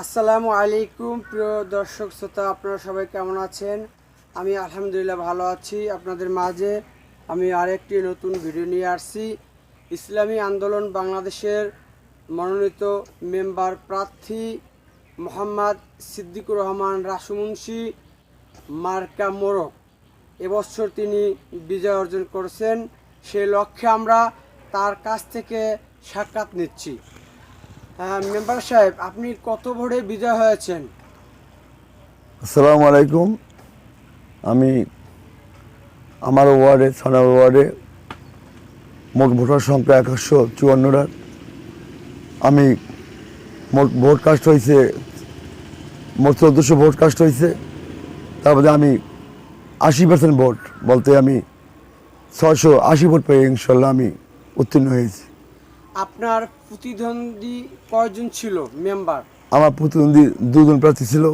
আসসালামু আলাইকুম, প্রিয় দর্শক শ্রোতা, আপনারা সবাই কেমন আছেন? আমি আলহামদুলিল্লাহ ভালো আছি আপনাদের মাঝে। আমি আরেকটি নতুন ভিডিও নিয়ে আসছি। ইসলামী আন্দোলন বাংলাদেশের মনোনীত মেম্বার প্রার্থী মোহাম্মদ সিদ্দিকুর রহমান রাসুমুন্সি, মার্কা মোরক এবছর তিনি বিজয় অর্জন করেছেন। সেই লক্ষ্যে আমরা তার কাছ থেকে সাক্ষাৎ নিচ্ছি। মেম্বার সাহেব, আপনি কত ভোটে বিজয় হয়েছেন? আসসালামু আলাইকুম। আমি আমার ওয়ার্ডে ছয় ওয়ার্ডে মোট ভোটার সংখ্যা একশো চুয়ান্নটার আমি মোট ভোট কাস্ট হয়েছে, মোট চোদ্দোশো ভোট কাস্ট হয়েছে। তারপরে আমি আশি পার্সেন্ট ভোট বলতে আমি ছয়শো আশি ভোট পেয়ে ইনশাল্লাহ আমি উত্তীর্ণ হয়েছি। আপনার প্রতিদ্বন্দ্বী কয়জন ছিল মেম্বার? আমার প্রতিদ্বন্দ্বী দুজন প্রার্থী ছিল।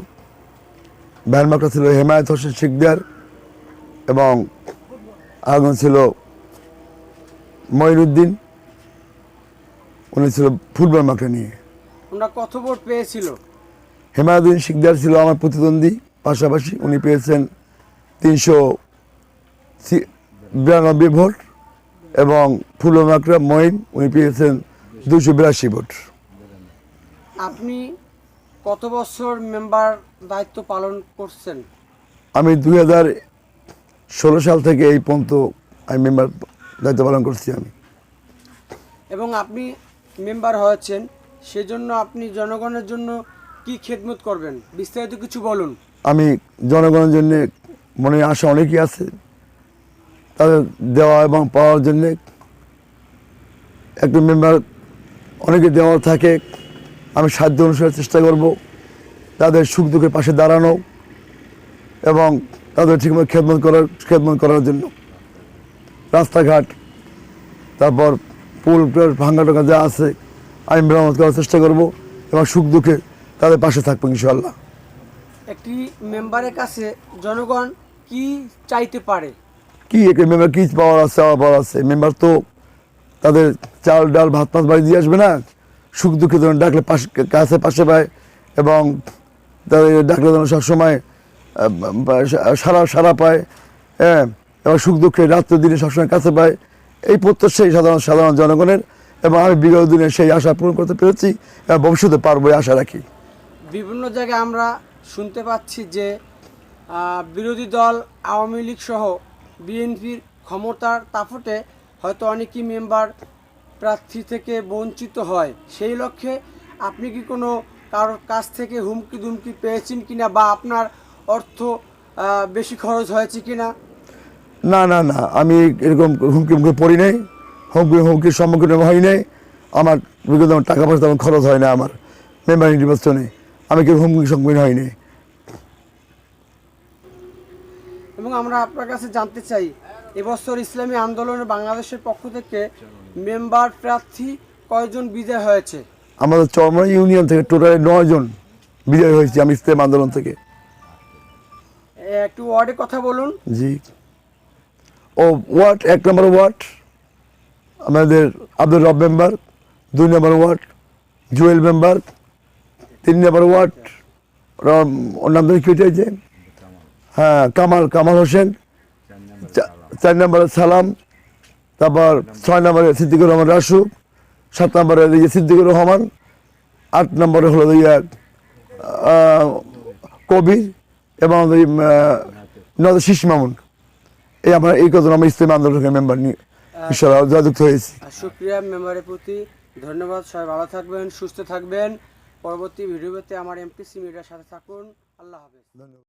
ভ্যানমার্কা ছিল হেমায়ত হোসেন শিকদার এবং আরেকজন ছিল মঈনুদ্দিন উনি ছিল ফুটবল মার্কা নিয়ে। ওনারা কত ভোট পেয়েছিল? হেমায়ুদ্দিন শিকদার ছিল আমার প্রতিদ্বন্দ্বী। পাশাপাশি উনি পেয়েছেন তিনশো বিরানব্বই ভোট। এবং ফুটবল মার্কা মঈন উনি পেয়েছেন দুশো বিরাশি ভোট। আপনি কত বছর মেম্বার দায়িত্ব পালন করছেন? আমি দুই হাজার ষোলো সাল থেকে এই পর্যন্ত আমি মেম্বার দায়িত্ব পালন করছি আমি। এবং আপনি মেম্বার হয়েছেন সেজন্য আপনি জনগণের জন্য কি খেদমত করবেন? বিস্তারিত কিছু বলুন। আমি জনগণের জন্য মনে আশা অনেকই আছে। তাদের দেওয়া এবং পাওয়ার জন্য একটু মেম্বার অনেকে দেওয়া থাকে। আমি সাধ্য অনুসারে চেষ্টা করব তাদের সুখ দুঃখের পাশে দাঁড়ানো এবং তাদের ঠিকমতো খেদমত করার খেদমত করার জন্য। রাস্তাঘাট, তারপর পুল ভাঙ্গা টাকা যা আছে, আমি মেরামত করার চেষ্টা করব এবং সুখ দুঃখে তাদের পাশে থাকব ইনশাল্লাহ একটি মেম্বারের কাছে জনগণ কি চাইতে পারে? কি মেম্বার কি পাওয়ার আছে, চাওয়া পাওয়ার আছে? মেম্বার তো তাদের চাল, ডাল, ভাত, মাছ বাড়ি দিয়ে আসবে না? সুখ দুঃখে যেন ডাকলে পাশে, কাছে পাশে পায় এবং তাদের ডাকলে যেন সবসময় সারা সারা পায় হ্যাঁ? এবং সুখ দুঃখে রাত্রে দিনে সবসময় কাছে পায়। এই প্রত্যাশাই সাধারণ সাধারণ জনগণের এবং আমি বিগত দিনে সেই আশা পূরণ করতে পেরেছি এবং ভবিষ্যতে পারব আশা রাখি। বিভিন্ন জায়গায় আমরা শুনতে পাচ্ছি যে বিরোধী দল, আওয়ামী লীগ সহ বিএনপির ক্ষমতার তাফটে হয়তো অনেকই মেম্বার প্রার্থী থেকে বঞ্চিত হয়। সেই লক্ষ্যে আপনি কি কোনো কারোর কাছ থেকে হুমকি দুমকি পেয়েছেন কিনা বা আপনার অর্থ বেশি খরচ হয়েছে কিনা? না না না, আমি এরকম হুমকি মুখে পড়ি নাই। হুমকি, হুমকির সম্মুখীন হই নাই। আমার বিগত টাকা পয়সা তেমন খরচ হয় না আমার। মেম্বার নির্বাচনে আমি কেউ হুমকি সম্মুখীন হয়নি এবং আমরা আপনার কাছে জানতে চাই এবছর ইসলামী আন্দোলনে বাংলাদেশের পক্ষ থেকে মেম্বার প্রার্থী কয়জন বিজয় হয়েছে? আমাদের চরমা ইউনিয়ন থেকে টোটালি নয় জন বিজয় হয়েছি আমি ইসলাম আন্দোলন থেকে। একটু ওয়ার্ডে কথা বলুন। জি। ও ওয়ার্ড এক নম্বর ওয়ার্ড আমাদের আব্দুল রব মেম্বার দুই নম্বর ওয়ার্ড জুয়েল মেম্বার তিন নম্বর ওয়ার্ড ওর- ওর নাম ধরে হ্যাঁ কামাল কামাল হোসেন। চার নম্বরে সালাম। তারপর ছয় নম্বরে সিদ্দিকুর রহমান রাসু। সাত নম্বরে দিকে সিদ্দিকুর রহমান। আট নম্বরে হলো ইয়া কবির এবং নজর শীষ মামুন। এই আমরা এই কজন আমরা ইসলামী আন্দোলনের মেম্বার নিয়ে ইনশাল্লাহ যুক্ত হয়েছি। শুক্রিয়া মেম্বারের প্রতি। ধন্যবাদ সবাই ভালো থাকবেন সুস্থ থাকবেন। পরবর্তী ভিডিওতে আমার এমপিসি মিডিয়ার সাথে থাকুন। আল্লাহ হাফেজ। ধন্যবাদ।